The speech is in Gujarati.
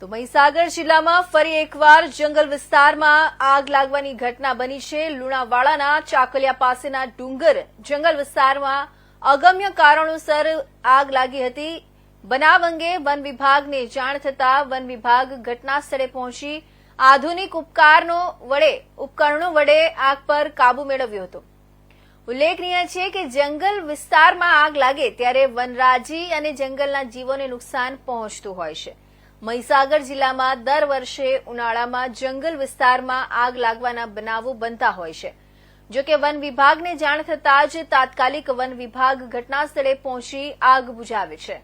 તો મહીસાગર જિલ્લામાં ફરી એકવાર જંગલ વિસ્તારમાં આગ લાગવાની ઘટના બની છે. લુણાવાડાના ચાકલિયા પાસેના ડુંગર જંગલ વિસ્તારમાં અગમ્ય કારણોસર આગ લાગી હતી. બનાવ અંગે વન વિભાગને જાણ થતાં વન વિભાગ ઘટના સ્થળે પહોંચી આધુનિક ઉપકારનો વડે, ઉપકરણો વડે આગ પર કાબુ મેળવ્યો હતો. ઉલ્લેખનીય છે કે જંગલ વિસ્તારમાં આગ લાગે ત્યારે વનરાજી અને જંગલના જીવોને નુકસાન પહોંચતું હોય છે. મહીસાગર જિલ્લામાં દર વર્ષે ઉનાળામાં જંગલ વિસ્તારમાં આગ લાગવાના બનાવો બનતા હોય છે. જોકે વન વિભાગને જાણ થતાં જ તાત્કાલિક વન વિભાગ ઘટના સ્થળે પહોંચી આગ બુઝાવે છે.